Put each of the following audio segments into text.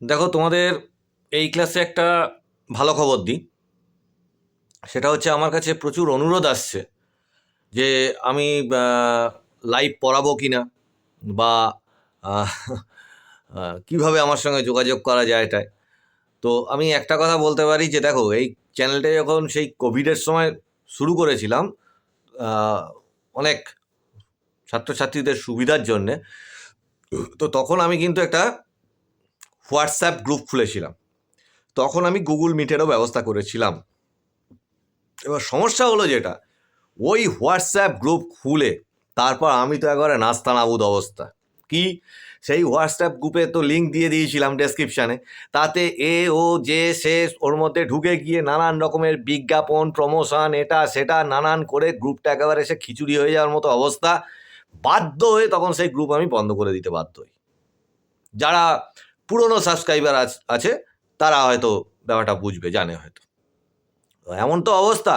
দেখো, তোমাদের এই ক্লাসে একটা ভালো খবর দিই। সেটা হচ্ছে, আমার কাছে প্রচুর অনুরোধ আসছে যে আমি লাইভ পড়াবো কি না বা কীভাবে আমার সঙ্গে যোগাযোগ করা যায় এটাই তো আমি একটা কথা বলতে পারি যে, দেখো, এই চ্যানেলটা যখন সেই কোভিডের সময় শুরু করেছিলাম অনেক ছাত্রছাত্রীদের সুবিধার জন্যে, তো তখন আমি কিন্তু একটা হোয়াটসঅ্যাপ গ্রুপ খুলেছিলাম। তখন আমি গুগল মিটেরও ব্যবস্থা করেছিলাম। এবার সমস্যা হলো যেটা, ওই হোয়াটসঅ্যাপ গ্রুপ খুলে তারপর আমি তো একবারে নাস্তানাবুদ অবস্থা। কি? সেই হোয়াটসঅ্যাপ গ্রুপে তো লিঙ্ক দিয়ে দিয়েছিলাম ডেসক্রিপশানে তাতে এ ও যে সে ওর মধ্যে ঢুকে গিয়ে নানান রকমের বিজ্ঞাপন প্রমোশন এটা, সেটা নানান করে গ্রুপটা একেবারে সে খিচুড়ি হয়ে যাওয়ার মতো অবস্থা। বাধ্য হয়ে তখন সেই গ্রুপ আমি বন্ধ করে দিতে বাধ্য হই। যারা পুরনো সাবস্ক্রাইবার আছে তারা হয়তো ব্যাপারটা বুঝবে, জানে হয়তো। এমন তো অবস্থা।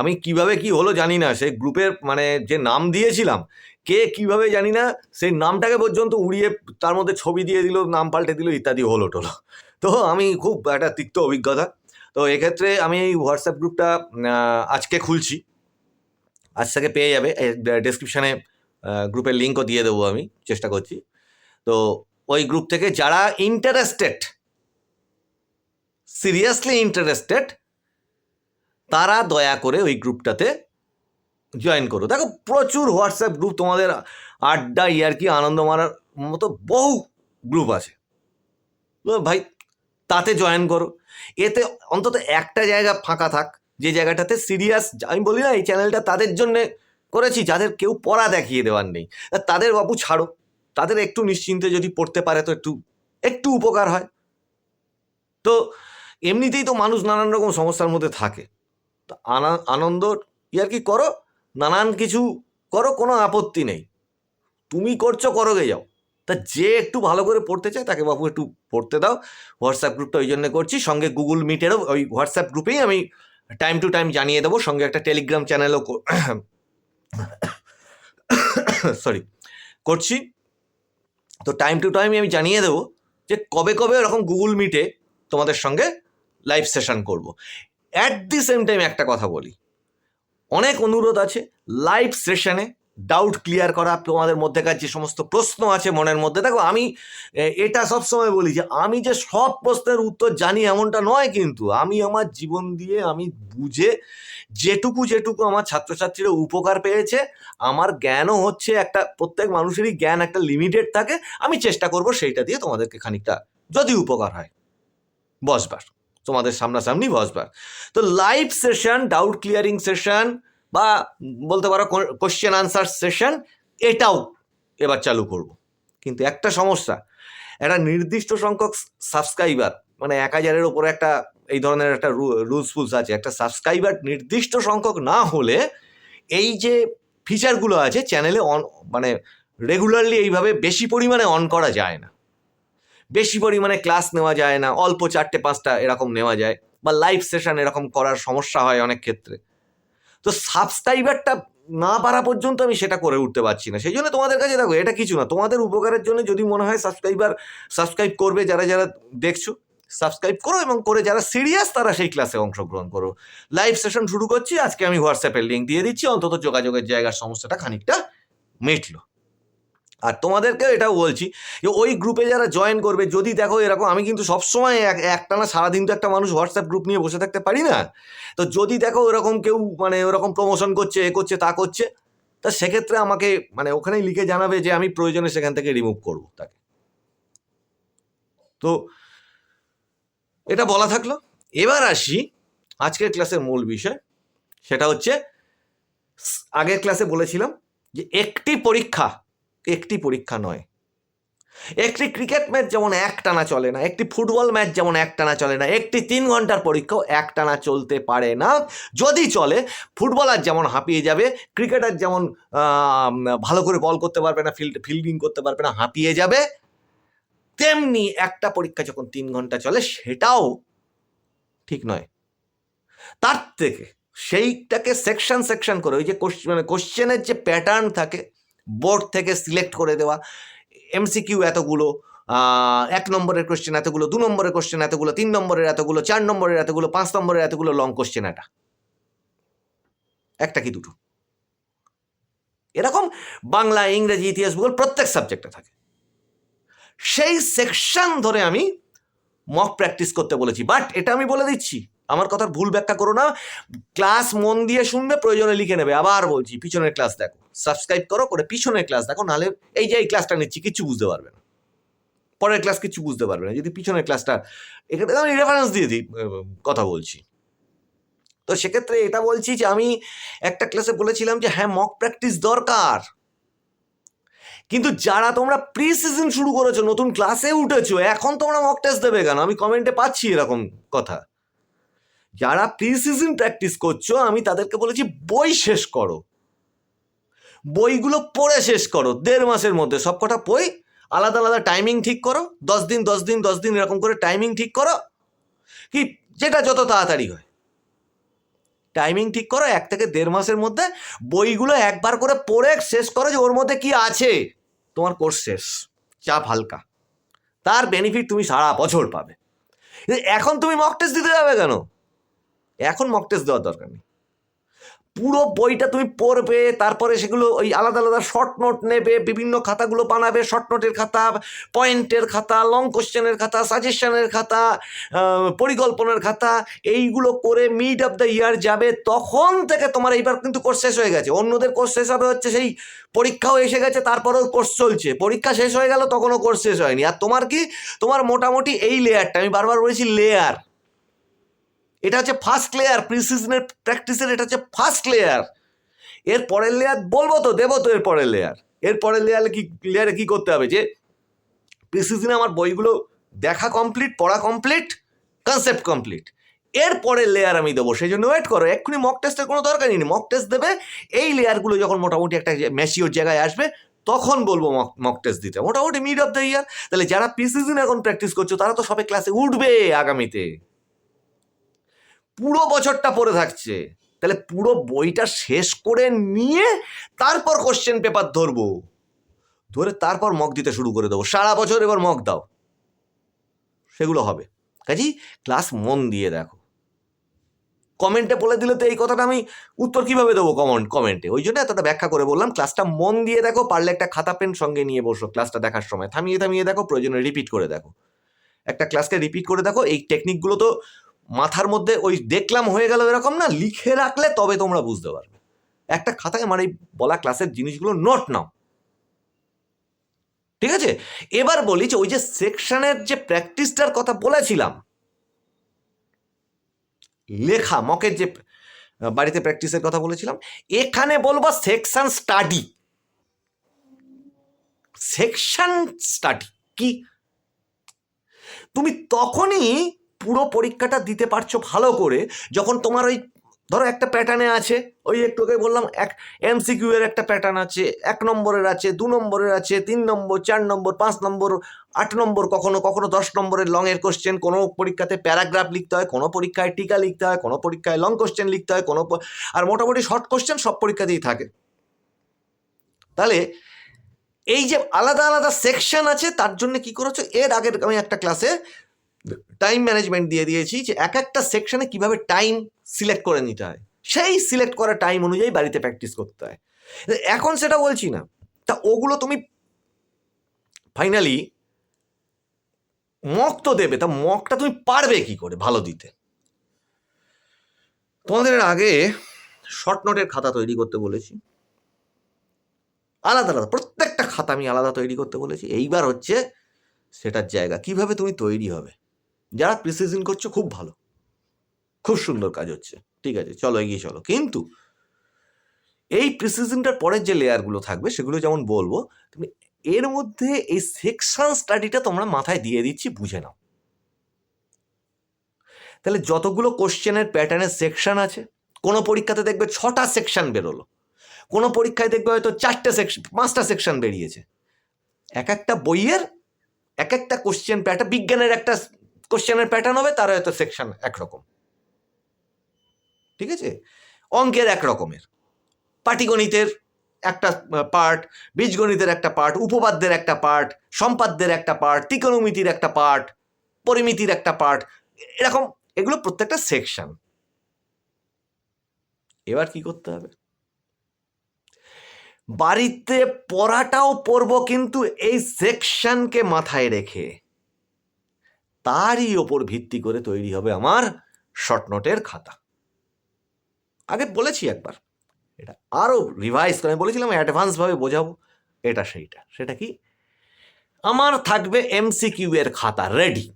আমি কীভাবে কি হলো জানি না। সেই গ্রুপের মানে যে নাম দিয়েছিলাম, কে কীভাবে জানি না, সেই নামটাকে পর্যন্ত উড়িয়ে তার মধ্যে ছবি দিয়ে দিল, নাম পাল্টে দিল, ইত্যাদি হলো টলো। তো আমি খুব একটা তিক্ত অভিজ্ঞতা। তো এক্ষেত্রে আমি এই হোয়াটসঅ্যাপ গ্রুপটা আজকে খুলছি। আজ থেকে পেয়ে যাবে। ডেসক্রিপশানে গ্রুপের লিঙ্কও দিয়ে দেবো আমি, চেষ্টা করছি। তো ওই গ্রুপ থেকে যারা ইন্টারেস্টেড সিরিয়াসলি ইন্টারেস্টেড তারা দয়া করে ওই গ্রুপটাতে জয়েন করো। দেখো, প্রচুর হোয়াটসঅ্যাপ গ্রুপ তোমাদের আড্ডা, ইয়ার্কি, আনন্দ মারার মতো বহু গ্রুপ আছে। ভাই, তাতে জয়েন করো। এতে অন্তত একটা জায়গা ফাঁকা থাক, যে জায়গাটাতে সিরিয়াস আমি বলি না, এই চ্যানেলটা তাদের জন্যে করেছি, যাদের কেউ পড়া দেখিয়ে দেওয়ার নেই। তাদের বাবু ছাড়ো। তাদের একটু নিশ্চিন্তে যদি পড়তে পারে তো একটু একটু উপকার হয়। তো এমনিতেই তো মানুষ নানান রকম সমস্যার মধ্যে থাকে। তো আনা- আনন্দ ইয়ার কি করো? নানান কিছু করো, কোনো আপত্তি নেই। তুমি করছ করো গে যাও। তা যে একটু ভালো করে পড়তে চায় তাকে বাবু একটু পড়তে দাও। হোয়াটসঅ্যাপ গ্রুপটা ওই জন্য করছি। সঙ্গে গুগল মিটেরও ওই হোয়াটসঅ্যাপ গ্রুপেই আমি টাইম টু টাইম জানিয়ে দেবো। সঙ্গে একটা টেলিগ্রাম চ্যানেলও সরি করছি। তো টাইম টু টাইম আমি জানিয়ে দেবো যে কবে কবে ওরকম গুগল মিটে তোমাদের সঙ্গে লাইভ সেশন করব। অ্যাট দি সেম টাইম একটা কথা বলি। অনেক অনুরোধ আছে লাইভ সেশনে ডাউট ক্লিয়ার করা তোমাদের মধ্যেকার যে সমস্ত প্রশ্ন আছে মনের মধ্যে। দেখো, আমি এটা সবসময় বলি যে, আমি যে সব প্রশ্নের উত্তর জানি এমনটা নয় কিন্তু, আমি আমার জীবন দিয়ে আমি বুঝে যেটুকু যেটুকু আমার ছাত্রছাত্রীরা উপকার পেয়েছে, আমার জ্ঞানও হচ্ছে একটা, প্রত্যেক মানুষেরই জ্ঞান একটা লিমিটেড থাকে, আমি চেষ্টা করব সেইটা দিয়ে তোমাদেরকে খানিকটা, যদি উপকার হয়। বসবার, তোমাদের সামনাসামনি বসবার। তো live session doubt clearing session বা বলতে পারো কোশ্চেন আনসার সেশন এটাও এবার চালু করব। কিন্তু একটা সমস্যা, একটা নির্দিষ্ট সংখ্যক সাবস্ক্রাইবার মানে এক হাজারের ওপরে একটা এই ধরনের একটা রুলস ফুলস আছে, একটা সাবস্ক্রাইবার নির্দিষ্ট সংখ্যক না হলে এই যে ফিচারগুলো আছে চ্যানেলে অন মানে রেগুলারলি এইভাবে বেশি পরিমাণে অন করা যায় না। বেশি পরিমাণে ক্লাস নেওয়া যায় না, অল্প চারটে পাঁচটা এরকম নেওয়া যায়, বা লাইভ সেশন এরকম করার সমস্যা হয় অনেক ক্ষেত্রে। তো সাবস্ক্রাইবারটা না পারা পর্যন্ত আমি সেটা করে উঠতে পারছি না। সেই জন্য তোমাদের কাছে দেখো, এটা কিছু না। তোমাদের উপকারের জন্য যদি মনে হয় সাবস্ক্রাইবার সাবস্ক্রাইব করবে, যারা যারা দেখছ সাবস্ক্রাইব করো এবং করে যারা সিরিয়াস তারা সেই ক্লাসে অংশগ্রহণ করো। লাইভ সেশন শুরু করছি। আজকে আমি হোয়াটসঅ্যাপের লিঙ্ক দিয়ে দিচ্ছি। অন্তত যোগাযোগের জায়গার সমস্যাটা খানিকটা মিটলো। আর তোমাদেরকেও এটাও বলছি যে ওই গ্রুপে যারা জয়েন করবে, যদি দেখো এরকম, আমি কিন্তু সবসময় এক, একটানা সারাদিন তো একটা মানুষ হোয়াটসঅ্যাপ গ্রুপ নিয়ে বসে থাকতে পারি না। তো যদি দেখো ওরকম কেউ মানে ওরকম প্রমোশন করছে, এ করছে, তা করছে, তা সেক্ষেত্রে আমাকে মানে ওখানেই লিখে জানাবে যে আমি প্রয়োজনে সেখান থেকে রিমুভ করব তাকে। তো এটা বলা থাকল। এবার আসি আজকের ক্লাসের মূল বিষয়। সেটা হচ্ছে, আগের ক্লাসে বলেছিলাম যে একটি পরীক্ষা একটি পরীক্ষা নয়। একটি ক্রিকেট ম্যাচ যেমন এক টানা চলে না, একটি ফুটবল ম্যাচ যেমন এক টানা চলে না, একটি তিন ঘণ্টার পরীক্ষাও এক টানা চলতে পারে না। যদি চলে, ফুটবলার যেমন হাঁপিয়ে যাবে, ক্রিকেটার যেমন ভালো করে বল করতে পারবে না, ফিল্ড, ফিল্ডিং করতে পারবে না, হাঁপিয়ে যাবে, তেমনি একটা পরীক্ষা যখন তিন ঘণ্টা চলে, সেটাও ঠিক নয়। তার থেকে, সেইটাকে সেকশন সেকশন করে, ওই যে কোশ্চ- মানে কোশ্চেনের যে প্যাটার্ন থাকে বোর্ড থেকে সিলেক্ট করে দেওয়া। এমসিকিউ এতগুলো এক নম্বরের কোশ্চেন এতগুলো, দু নম্বরের কোশ্চেন এতগুলো, তিন নম্বরের এতগুলো, চার নম্বরের এতগুলো, পাঁচ নম্বরের এতগুলো লং কোশ্চেন এটা। একটা কি দুটো? এরকম বাংলা, ইংরেজি, ইতিহাস, ভূগোল প্রত্যেক সাবজেক্টে থাকে। সেই সেকশন ধরে আমি মক প্র্যাকটিস করতে বলেছি। বাট এটা আমি বলে দিচ্ছি। আমার কথার ভুল ব্যাখ্যা করো না। ক্লাস মন দিয়ে শুনবে, প্রয়োজনে লিখে নেবে। আবার বলছি, পিছনের ক্লাস দেখো। সাবস্ক্রাইব করো, করে পিছনের ক্লাস দেখো, নাহলে এই যে এই ক্লাসটা নিচ্ছি কিছু বুঝতে পারবে না। পরের ক্লাস কিছু বুঝতে পারবে না। যদি পিছনের ক্লাসটা, এখানে আমি রেফারেন্স দিয়ে দিই কথা বলছি। তো সেক্ষেত্রে এটা বলছি যে, আমি একটা ক্লাসে বলেছিলাম যে হ্যাঁ মক প্র্যাকটিস দরকার। কিন্তু যারা তোমরা প্রি সিজন শুরু করেছ, নতুন ক্লাসে উঠেছো, এখন তোমরা মক টেস্ট দেবে কেন? আমি কমেন্টে পাচ্ছি এরকম কথা। যারা প্রি সিজন প্র্যাকটিস করছ, আমি তাদেরকে বলেছি, বই শেষ করো। বইগুলো পড়ে শেষ করো, দেড় মাসের মধ্যে। সবকটা বই আলাদা আলাদা টাইমিং ঠিক করো, দশ দিন দশ দিন দশ দিন এরকম করে টাইমিং ঠিক করো, কি যেটা যত তাড়াতাড়ি হয়। টাইমিং ঠিক করো, এক থেকে দেড় মাসের মধ্যে বইগুলো একবার করে পড়ে শেষ করো যে ওর মধ্যে কি আছে। তোমার কোর্স শেষ, চাপ হালকা। তার বেনিফিট তুমি সারা বছর পাবে। এখন তুমি মক টেস্ট দিতে যাবে কেন? এখন মক টেস্ট দেওয়ার দরকার নেই। পুরো বইটা তুমি পড়বে, তারপরে সেগুলো ওই আলাদা আলাদা শর্ট নোট নেবে, বিভিন্ন খাতাগুলো বানাবে শর্ট নোটের খাতা পয়েন্টের খাতা লং কোশ্চেনের খাতা সাজেশনের খাতা পরিকল্পনার খাতা, এইগুলো করে মিড অফ দ্য ইয়ার যাবে, তখন থেকে তোমার এইবার কিন্তু কোর্স শেষ হয়ে গেছে। অন্যদের কোর্স শেষ হবে হচ্ছে সেই পরীক্ষাও এসে গেছে, তারপরেও কোর্স চলছে। পরীক্ষা শেষ হয়ে গেল, তখনও কোর্স শেষ হয়নি। আর তোমার কি? তোমার মোটামুটি এই লেয়ারটা আমি বারবার বলেছি লেয়ার এটা হচ্ছে ফার্স্ট লেয়ার প্রিসিজনের প্র্যাকটিসের এটা হচ্ছে ফার্স্ট লেয়ার এর পরের লেয়ার বলব তো, দেবো তো এর পরের লেয়ার এর পরের লেয়ারে কি লেয়ারে কী করতে হবে? যে প্রিসিজনে আমার বইগুলো দেখা কমপ্লিট পড়া কমপ্লিট কনসেপ্ট কমপ্লিট এর পরের লেয়ার আমি দেবো সেই জন্য ওয়েট করো, এক্ষুনি মক টেস্টের কোনো দরকারই নেই। মক টেস্ট দেবে, এই লেয়ারগুলো যখন মোটামুটি একটা ম্যাচিওর জায়গায় আসবে, তখন বলব মক মক টেস্ট দিতে। মোটামুটি মিড অফ দ্য ইয়ার তাহলে যারা প্রিসিজন এখন প্র্যাকটিস করছ, তারা তো সবে ক্লাসে উঠবে আগামীতে। পুরো বছরটা পড়ে থাকছে। তাহলে পুরো বইটা শেষ করে নিয়ে তারপর কোশ্চেন পেপার ধরবো। ধরে তারপর মগ দিতে শুরু করে দেবো। সারা বছর এবার মগ দাও। সেগুলো হবে। কাজেই ক্লাস মন দিয়ে দেখো। কমেন্টে বলে দিলে তো এই কথাটা আমি উত্তর কীভাবে দেবো কমেন্ট কমেন্টে ওই জন্য এতটা ব্যাখ্যা করে বললাম। ক্লাসটা মন দিয়ে দেখো, পারলে একটা খাতা পেন সঙ্গে নিয়ে বসো। ক্লাসটা দেখার সময়। থামিয়ে থামিয়ে দেখো, প্রয়োজনে রিপিট করে দেখো। একটা ক্লাসকে রিপিট করে দেখো। এই টেকনিকগুলো তো মাথার মধ্যে ওই দেখলাম হয়ে গেল এরকম না, লিখে রাখলে তবে তোমরা বুঝতে পারবে। একটা খাতায় এই বলা ক্লাসের জিনিসগুলো নোট নাও। ঠিক আছে? এবার বলি যে ওই যে সেকশনের যে প্র্যাকটিসটার কথা বলেছিলাম, লেখা মকের যে বাড়িতে প্র্যাকটিসের কথা বলেছিলাম, এখানে বলব সেকশন স্টাডি সেকশন স্টাডি কি? তুমি তখনই পুরো পরীক্ষাটা দিতে পারছ ভালো করে, যখন তোমার ওই ধরো একটা প্যাটার্নে আছে, ওই একটু আগে বললাম এক এমসিকিউ এর একটা প্যাটার্ন আছে, এক নম্বরের আছে, দু নম্বরের আছে, তিন নম্বর, চার নম্বর, পাঁচ নম্বর, আট নম্বর, কখনো কখনো দশ নম্বরের লং এর কোশ্চেন কোনো পরীক্ষাতে প্যারাগ্রাফ লিখতে হয়, কোনো পরীক্ষায় টিকা লিখতে হয়, কোনো পরীক্ষায় লং কোশ্চেন লিখতে হয়, কোনো আর মোটামুটি শর্ট কোশ্চেন সব পরীক্ষাতেই থাকে। তাহলে এই যে আলাদা আলাদা সেকশন আছে, তার জন্য কি করেছ? এর আগের আমি একটা ক্লাসে টাইম ম্যানেজমেন্ট দিয়ে দিয়েছি যে এক একটা সেকশনে কীভাবে টাইম সিলেক্ট করে নিতে হয়। সেই সিলেক্ট করা টাইম অনুযায়ী বাড়িতে প্র্যাকটিস করতে হয়। এখন সেটা বলছি না। তা ওগুলো তুমি ফাইনালি মক তো দেবে, তা মকটা তুমি পারবে কি করে ভালো দিতে? তোমাদের আগে শর্ট নোটের খাতা তৈরি করতে বলেছি। আলাদা আলাদা, প্রত্যেকটা খাতা আমি আলাদা তৈরি করতে বলেছি। এইবার হচ্ছে সেটার জায়গা, কীভাবে তুমি তৈরি হবে? যারা প্রিসিজন করছ খুব ভালো। খুব সুন্দর কাজ হচ্ছে। ঠিক আছে, চলো এগিয়ে চলো। কিন্তু এই প্রিসিজনটার পরের যে লেয়ারগুলো থাকবে, সেগুলো যেমন বলব, তুমি এর মধ্যে এই সেকশন স্টাডিটা তোমরা মাথায় দিয়ে দিচ্ছি, বুঝে নাও। তাহলে যতগুলো কোশ্চেনের প্যাটার্নের সেকশন আছে, কোনো পরীক্ষাতে দেখবে ছটা সেকশন বেরোলো। কোনো পরীক্ষায় দেখবে হয়তো চারটে সেকশন পাঁচটা সেকশন বেরিয়েছে। এক একটা বইয়ের এক একটা কোশ্চেন প্যাটার্ন বিজ্ঞানের একটা কোশ্চেনের প্যাটার্ন হবে, তার হয়তো সেকশন একরকম। ঠিক আছে? অঙ্কের এক রকমের পাটিগণিতের একটা পার্ট বীজগণিতের একটা পার্ট উপপাদ্যের একটা পার্ট সম্পাদ্যের একটা পার্ট ত্রিকোণমিতির একটা পার্ট পরিমিতির একটা পার্ট এরকম এগুলো প্রত্যেকটা সেকশন এবার কি করতে হবে? বাড়িতে পড়াটাও পড়ব কিন্তু এই সেকশনকে মাথায় রেখে। তারই ওপর ভিত্তি করে তৈরি হবে আমার শর্ট নোটের খাতা। আগে বলেছি একবার, এটা আরও রিভাইজ করে, আমি বলেছিলাম অ্যাডভান্সভাবে বোঝাবো, এটা সেইটা, সেটা কি? আমার থাকবে এমসিকিউ এর খাতা রেডি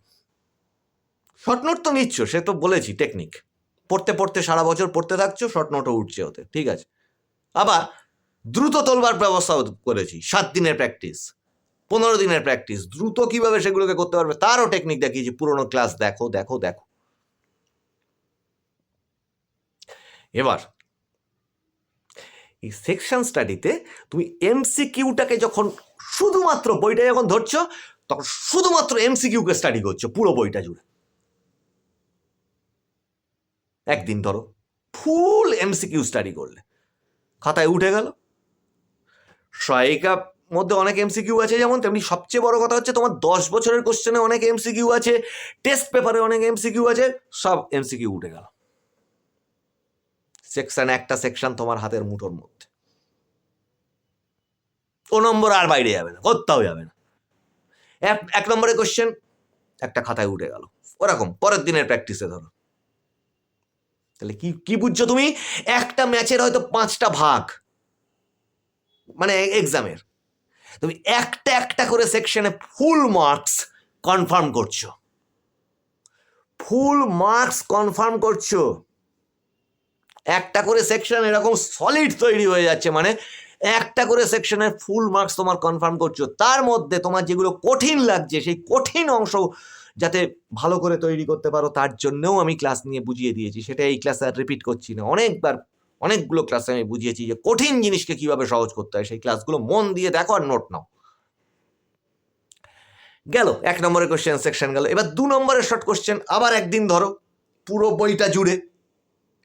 শর্ট নোট তো নিচ্ছ, সে তো বলেছি টেকনিক পড়তে পড়তে সারা বছর পড়তে থাকছো শর্ট নোটও উঠছে ওতে, ঠিক আছে। আবার দ্রুত তোলবার ব্যবস্থাও করেছি, সাত দিনের প্র্যাকটিস পনেরো দিনের প্র্যাকটিস দ্রুত কীভাবে সেগুলোকে করতে পারবে তারও টেকনিক দেখিয়েছি পুরোনো ক্লাস দেখো দেখো দেখো। এবার, এই সেকশন স্টাডিতে তুমি এমসিকিউটাকে যখন শুধুমাত্র বইটা যখন ধরছো, তখন শুধুমাত্র এমসিকিউকে স্টাডি করছ, পুরো বইটা জুড়ে। একদিন ধরো ফুল এমসিকিউ স্টাডি করলে। খাতায় উঠে গেল। সহায়িকা মধ্যে অনেক এমসিকিউ আছে, যেমন তেমনি সবচেয়ে বড় কথা হচ্ছে তোমার দশ বছরের কোশ্চেনে অনেক এমসিকিউ আছে টেস্ট পেপারে অনেক এমসিকিউ আছে, সব এমসিকিউ উঠে গেল। সেকশন একটা সেকশন তোমার হাতের মুঠোর মধ্যে। ও নম্বর আর বাইরে যাবে না, কোথাও যাবে না। এক এক নম্বরের কোশ্চেন একটা খাতায় উঠে গেল। ওরকম, পরের দিনের প্র্যাকটিসে ধরো। তাহলে কি কি বুঝছ তুমি? একটা ম্যাচের হয়তো পাঁচটা ভাগ। মানে এক্সামের তুমি একটা একটা করে সেকশনে ফুল মার্কস কনফার্ম করছ। ফুল মার্কস কনফার্ম করছ। একটা করে সেকশন এরকম সলিড তৈরি হয়ে যাচ্ছে মানে একটা করে সেকশনের ফুল মার্কস তোমার কনফার্ম করছ। তার মধ্যে তোমার যেগুলো কঠিন লাগছে, সেই কঠিন অংশ যাতে ভালো করে তৈরি করতে পারো, তার জন্যও আমি ক্লাস নিয়ে বুঝিয়ে দিয়েছি। সেটা এই ক্লাসে আর রিপিট করছি না। অনেকবার অনেকগুলো ক্লাসে আমি বুঝিয়েছি যে কঠিন জিনিসকে কীভাবে সহজ করতে হয়, সেই ক্লাসগুলো মন দিয়ে দেখো আর নোট নাও। গেল, এক নম্বরের কোশ্চেন সেকশন গেল। এবার দু নম্বরের শর্ট কোশ্চেন আবার একদিন ধরো, পুরো বইটা জুড়ে।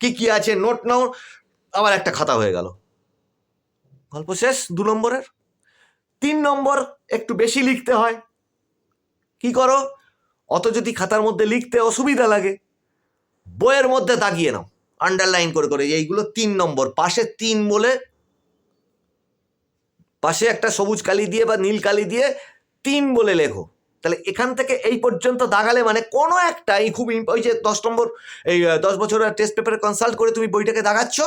কি কি আছে নোট নাও, আবার একটা খাতা হয়ে গেল। গল্প শেষ, দু নম্বরের। তিন নম্বর, একটু বেশি লিখতে হয়। কি করো? অত যদি খাতার মধ্যে লিখতে অসুবিধা লাগে, বইয়ের মধ্যে দাগিয়ে নাও। আন্ডারলাইন করে করে, এইগুলো তিন নম্বর। পাশে তিন বলে, পাশে একটা সবুজ কালি দিয়ে বা নীল কালি দিয়ে তিন বলে লেখো। তাহলে এখান থেকে এই পর্যন্ত দাগালে মানে কোনো একটা এই খুব ওই যে দশ নম্বর, এই দশ বছরের টেস্ট পেপারে কনসাল্ট করে তুমি বইটাকে দাগাচ্ছ,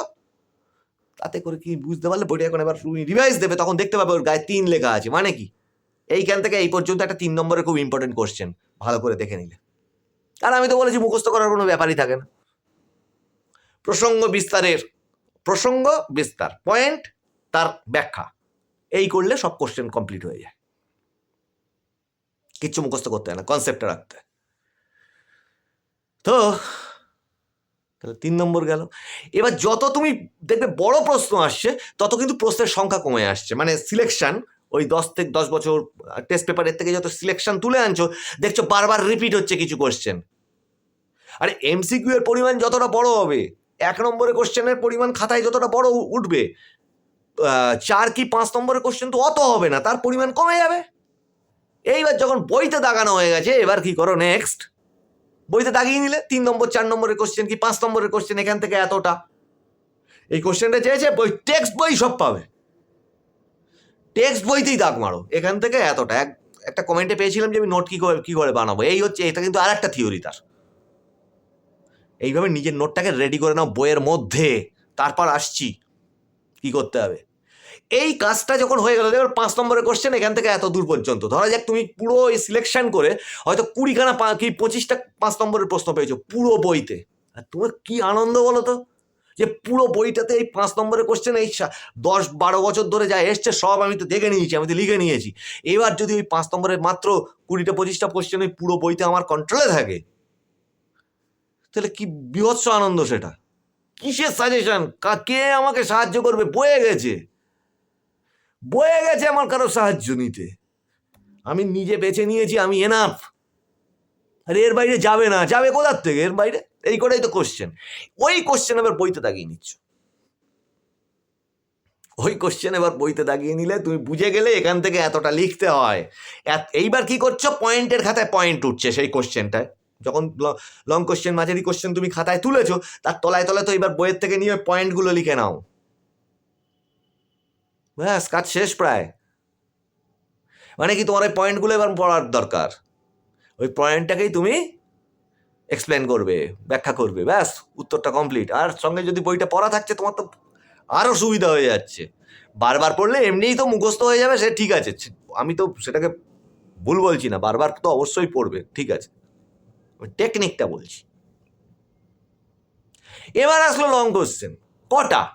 তাতে করে কি বুঝতে পারলে বইটা এখন এবার তুমি রিভাইজ দেবে, তখন দেখতে পাবে ওর গায়ে তিন লেখা আছে মানে কি? এইখান থেকে এই পর্যন্ত একটা তিন নম্বরের খুব ইম্পর্টেন্ট কোশ্চেন ভালো করে দেখে নিলে। আর আমি তো বলেছি মুখস্থ করার কোনো ব্যাপারই থাকে না। প্রসঙ্গ বিস্তারের, প্রসঙ্গ বিস্তার পয়েন্ট তার ব্যাখ্যা। এই করলে সব কোশ্চেন কমপ্লিট হয়ে যায়। কিচ্ছু মুখস্থ করতে হয় না কনসেপ্টটা রাখতে তো, তাহলে তিন নম্বর গেল। এবার যত তুমি দেখবে বড় প্রশ্ন আসছে, তত কিন্তু প্রশ্নের সংখ্যা কমে আসছে। মানে সিলেকশন ওই দশ থেকে দশ বছর টেস্ট পেপারের থেকে যত সিলেকশন তুলে আনছো, দেখছ বারবার রিপিট হচ্ছে কিছু কোশ্চেন আরে এমসিকিউ এর পরিমাণ যতটা বড় হবে এক নম্বরে কোশ্চেনের পরিমাণ খাতায় যতটা বড় উঠবে চার কি পাঁচ নম্বরের কোশ্চেন তো অত হবে না, তার পরিমাণ কমে যাবে। এইবার যখন বইতে দাগানো হয়ে গেছে, এবার কি করো নেক্সট বইতে দাগিয়ে নিলে, তিন নম্বর, চার নম্বরের কোশ্চেন কি, পাঁচ নম্বরের কোশ্চেন, এখান থেকে এতটা। এই কোশ্চেনটা চেয়েছে, বই টেক্সট বই সব পাবে। টেক্সট বইতেই দাগ মারো, এখান থেকে এতটা। এক, একটা কমেন্টে পেয়েছিলাম যে আমি নোট কি করে কি করে বানাবো, এই হচ্ছে, এটা কিন্তু আর একটা থিওরি তার। এইভাবে নিজের নোটটাকে রেডি করে নাও বইয়ের মধ্যে। তারপর আসছি। কি করতে হবে? এই কাজটা যখন হয়ে গেল, এবার পাঁচ নম্বরের কোশ্চেন এখান থেকে এত দূর পর্যন্ত। ধরা যাক তুমি পুরো এই সিলেকশন করে হয়তো কুড়িখানা পা- কি পঁচিশটা পাঁচ নম্বরের প্রশ্ন পেয়েছ পুরো বইতে। আর তোমার কি আনন্দ বলো তো? যে পুরো বইটাতে এই পাঁচ নম্বরের কোশ্চেন এই দশ বারো বছর ধরে যা এসছে, সব আমি তো দেখে নিয়েছি, আমি তো লিখে নিয়েছি। এবার যদি ওই পাঁচ নম্বরের মাত্র কুড়িটা, পঁচিশটা কোশ্চেন ওই পুরো বইতে আমার কন্ট্রোলে থাকে তাহলে কি বিভৎস আনন্দ সেটা? কিসের সাজেশন কে আমাকে সাহায্য করবে? বয়ে গেছে। বয়ে গেছে আমার কারও সাহায্য নিতে। আমি নিজে বেছে নিয়েছি, আমি এনাফ আর এর বাইরে যাবে না। যাবে কোথার থেকে? এর বাইরে? এই করেই তো কোশ্চেন ওই কোশ্চেন আবার বইতে দাগিয়ে নিচ্ছ। ওই কোশ্চেন এবার বইতে দাগিয়ে নিলে তুমি বুঝে গেলে এখান থেকে এতটা লিখতে হয়। এইবার কি করছ? পয়েন্টের খাতায় পয়েন্ট উঠছে সেই কোশ্চেনটায় যখন লং কোশ্চেন মাঝারি কোশ্চেন তুমি খাতায় তুলেছো, তার তলায় তলায় তো এবার বইয়ের থেকে নিয়ে পয়েন্টগুলো লিখে নাও। ব্যাস, কাজ শেষ প্রায়। মানে কি তোমার ওই পয়েন্টগুলো এবার পড়ার দরকার? ওই পয়েন্টটাকেই তুমি এক্সপ্লেন করবে, ব্যাখ্যা করবে, ব্যাস, উত্তরটা কমপ্লিট আর সঙ্গে যদি বইটা পড়া থাকছে, তোমার তো আরও সুবিধা হয়ে যাচ্ছে। বারবার পড়লে এমনিই তো মুখস্থ হয়ে যাবে, সে ঠিক আছে। আমি তো সেটাকে ভুল বলছি না, বারবার তো অবশ্যই পড়বে, ঠিক আছে। টেকনিকটা বলছি। এবার আসলো লং কোশ্চেন কটা?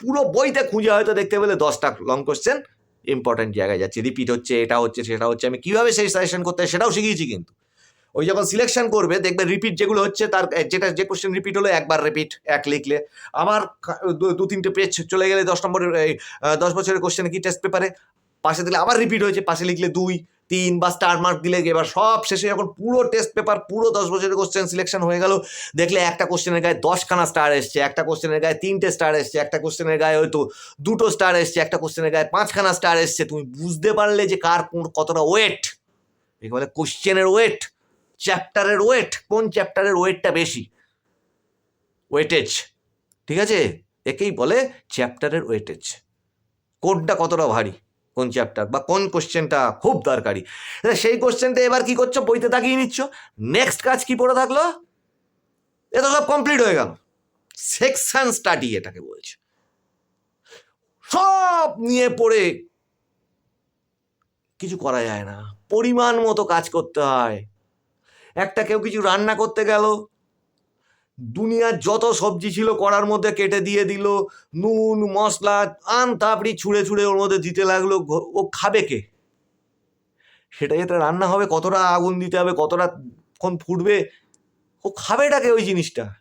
পুরো বইতে খুঁজে হয়তো দেখতে পেলে দশটা লং কোশ্চেন ইম্পর্টেন্ট জায়গায় যাচ্ছে রিপিট হচ্ছে, এটা হচ্ছে, সেটা হচ্ছে। আমি কীভাবে সেই সাজেশন করতে সেটাও শিখিয়েছি কিন্তু। ওই যখন সিলেকশন করবে, দেখবে রিপিট যেগুলো হচ্ছে তার, যেটা, যে কোশ্চেন রিপিট হলো, একবার রিপিট এক লিখলে। আমার দু- তিনটে পেজ চলে গেলে দশ নম্বরের দশ বছরের কোশ্চেনে কি টেস্ট পেপারে পাশে দিলে আবার রিপিট হয়েছে, পাশে লিখলে দুই। তিন বা স্টার মার্ক দিলে এবার সব শেষে যখন পুরো টেস্ট পেপার পুরো দশ বছরের কোশ্চেন সিলেকশন হয়ে গেল, দেখলে একটা কোশ্চেনের গায়ে দশখানা স্টার এসছে, একটা কোশ্চেনের গায়ে তিনটে স্টার এসছে, একটা কোশ্চেনের গায়ে হয়তো দুটো স্টার এসছে, একটা কোশ্চেনের গায়ে পাঁচখানা স্টার এসছে। তুমি বুঝতে পারলে যে কার কোন কতটা ওয়েট একে বলে কোশ্চেনের ওয়েট চ্যাপ্টারের ওয়েট কোন চ্যাপ্টারের ওয়েটটা বেশি? ওয়েটেজ ঠিক আছে? একেই বলে চ্যাপ্টারের ওয়েটেজ কোনটা কতটা ভারী? কোন চ্যাপ্টার বা কোন কোশ্চেনটা খুব দরকারি? সেই কোশ্চেনটা এবার কি করছ? বইতে তাকিয়ে নিচ্ছ। নেক্সট কাজ কি পড়ে থাকল? এ তো সব কমপ্লিট হয়ে গেল। সেকশন স্টাডি এটাকে বলছে। সব নিয়ে পড়ে কিছু করা যায় না। পরিমাণ মতো কাজ করতে হয়। একটা কেউ কিছু রান্না করতে গেল। দুনিয়ার যত সবজি ছিল করার মধ্যে কেটে দিয়ে দিল, নুন, মশলা, আন তাপড়ি ছুঁড়ে ছুঁড়ে ওর মধ্যে দিতে লাগল ও খাবে কে? সেটা যেটা রান্না হবে, কতটা আগুন দিতে হবে, কতটা ক্ষণ ফুটবে, ও খাবেটাকে ওই জিনিসটা?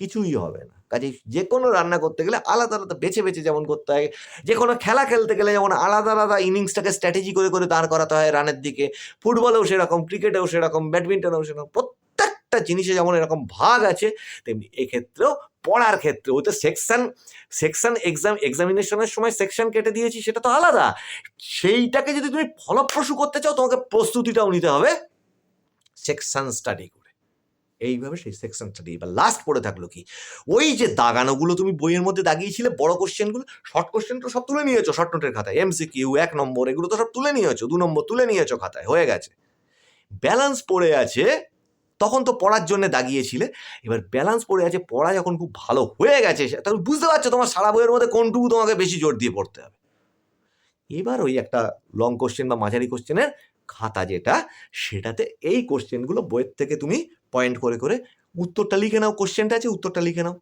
কিছুই হবে না। কাজে যে কোনো রান্না করতে গেলে আলাদা আলাদা, বেছে বেছে যেমন করতে হয় যে কোনো খেলা খেলতে গেলে যেমন আলাদা আলাদা ইনিংসটাকে স্ট্র্যাটেজি করে করে দাঁড় করাতে হয় রানের দিকে। ফুটবলেও সেরকম, ক্রিকেটেও সেরকম, ব্যাডমিন্টনেও সেরকম প্রত্যেকটা জিনিসে যেমন এরকম ভাগ আছে, তেমনি এক্ষেত্রেও পড়ার ক্ষেত্রে, ওই তো সেকশন সেকশন এক্সাম এক্সামিনেশনের সময় সেকশন কেটে দিয়েছি, সেটা তো আলাদা। সেইটাকে যদি তুমি ফলপ্রসূ করতে চাও, তোমাকে প্রস্তুতিটাও নিতে হবে সেকশন স্টাডি করে। এইভাবে সেই সেকশন স্টাডি এবার লাস্ট পড়ে থাকল কি? ওই যে দাগানোগুলো তুমি বইয়ের মধ্যে দাগিয়েছিলে, বড় কোশ্চেনগুলো শর্ট কোশ্চেন তো সব তুলে নিয়েছো শর্ট নোটের খাতায়। এমসি কিউ এক নম্বর, এগুলো তো সব তুলে নিয়েছো, দু নম্বর তুলে নিয়েছো খাতায়, হয়ে গেছে। ব্যালেন্স পড়ে আছে তখন তো পড়ার জন্য দাগিয়েছিলে। এবার ব্যালেন্স পড়ে আছে, পড়া যখন খুব ভালো হয়ে গেছে তখন বুঝতে পারছ তোমার সারা বইয়ের মধ্যে কোনটুকু তোমাকে বেশি জোর দিয়ে পড়তে হবে। এবার ওই একটা লং কোশ্চেন বা মাঝারি কোশ্চেনের খাতা যেটা, সেটাতে এই কোশ্চেনগুলো বইয়ের থেকে তুমি পয়েন্ট করে করে উত্তরটা লিখে নাও কোশ্চেনটা আছে, উত্তরটা লিখে নাও।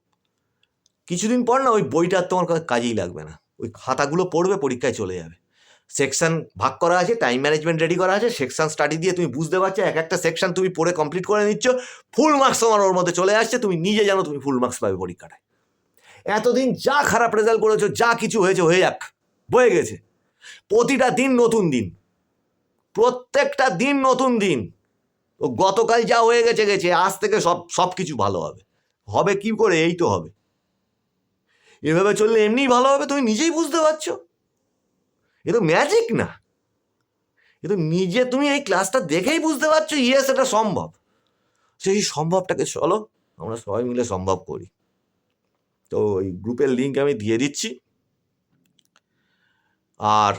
কিছুদিন পর না ওই বইটা তোমার কাজেই লাগবে না। ওই খাতাগুলো পড়বে, পরীক্ষায় চলে যাবে। সেকশন ভাগ করা আছে টাইম ম্যানেজমেন্ট রেডি করা আছে সেকশন স্টাডি দিয়ে তুমি বুঝতে পারছ, এক একটা সেকশন তুমি পড়ে কমপ্লিট করে নিচ্ছ ফুল মার্কস তোমার ওর মধ্যে চলে আসছে, তুমি নিজে জানো তুমি ফুল মার্কস পাবে পরীক্ষাটায়। এতদিন যা খারাপ রেজাল্ট করেছ, যা কিছু হয়েছে, হয়ে যাক, বয়ে গেছে। প্রতিটা দিন নতুন দিন। প্রত্যেকটা দিন নতুন দিন। ও গতকাল যা হয়ে গেছে গেছে, আজ থেকে সব সব কিছু ভালো হবে। হবে কি করে, এই তো হবে। এভাবে চললে এমনিই ভালো হবে, তুমি নিজেই বুঝতে পারছ। এ তো ম্যাজিক না। এ তো নিজে তুমি এই ক্লাসটা দেখেই বুঝতে পারছ ইয়েস এটা সম্ভব। সেই সম্ভবটাকে চলো, আমরা সবাই মিলে সম্ভব করি। তো ওই গ্রুপের লিঙ্ক আমি দিয়ে দিচ্ছি। আর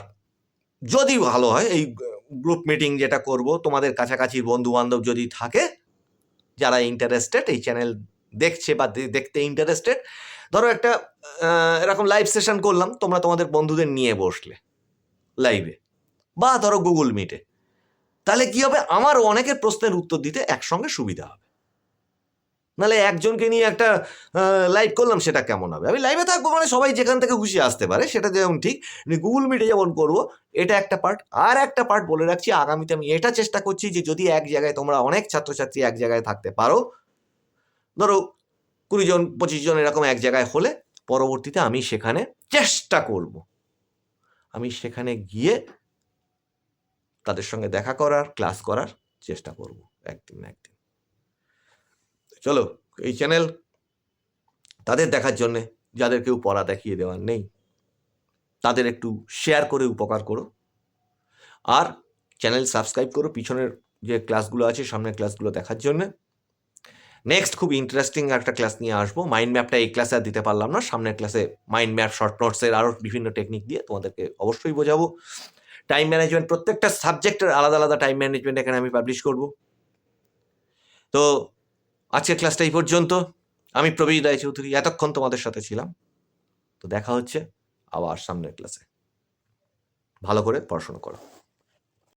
যদি ভালো হয়, এই গ্রুপ মিটিং যেটা করব, তোমাদের কাছাকাছি বন্ধু বান্ধব যদি থাকে, যারা ইন্টারেস্টেড এই চ্যানেল দেখছে বা দেখতে ইন্টারেস্টেড ধরো একটা এরকম লাইভ সেশন করলাম, তোমরা তোমাদের বন্ধুদের নিয়ে বসলে। লাইভে বা ধরো গুগল মিটে তাহলে কি হবে? আমারও অনেকের প্রশ্নের উত্তর দিতে একসঙ্গে সুবিধা হবে। নাহলে একজনকে নিয়ে একটা লাইভ করলাম, সেটা কেমন হবে? আমি লাইভে থাকব মানে সবাই যেখান থেকে খুশি আসতে পারে, সেটা যেমন ঠিক। গুগল মিটে যেমন করব, এটা একটা পার্ট আর একটা পার্ট বলে রাখছি, আগামীতে আমি এটা চেষ্টা করছি যে যদি এক জায়গায় তোমরা অনেক ছাত্রছাত্রী এক জায়গায় থাকতে পারো, ধরো কুড়ি জন, পঁচিশ জন এরকম এক জায়গায় হলে পরবর্তীতে আমি সেখানে চেষ্টা করব। আমি সেখানে গিয়ে তাদের সঙ্গে দেখা করার ক্লাস করার চেষ্টা করব একদিন না একদিন। চলো, এই চ্যানেল তাদের দেখার জন্যে যাদের কেউ পড়া দেখিয়ে দেওয়ার নেই, তাদের একটু শেয়ার করে উপকার করো। আর চ্যানেল সাবস্ক্রাইব করো, পিছনের যে ক্লাসগুলো আছে, সামনের ক্লাসগুলো দেখার জন্য। নেক্সট খুব ইন্টারেস্টিং একটা ক্লাস নিয়ে আসব। মাইন্ড ম্যাপটা এই ক্লাসে আর দিতে পারলাম না। সামনের ক্লাসে মাইন্ড ম্যাপ শর্ট নোটসের আরও বিভিন্ন টেকনিক দিয়ে তোমাদেরকে অবশ্যই বোঝাবো। টাইম ম্যানেজমেন্ট প্রত্যেকটা সাবজেক্টের আলাদা আলাদা টাইম ম্যানেজমেন্ট এখানে আমি পাবলিশ করব। তো আজকের ক্লাসটা এই পর্যন্ত। আমি প্রবীর রায়চৌধুরী এতক্ষণ তোমাদের সাথে ছিলাম। তো দেখা হচ্ছে আবার সামনের ক্লাসে ভালো করে পড়াশোনা করো।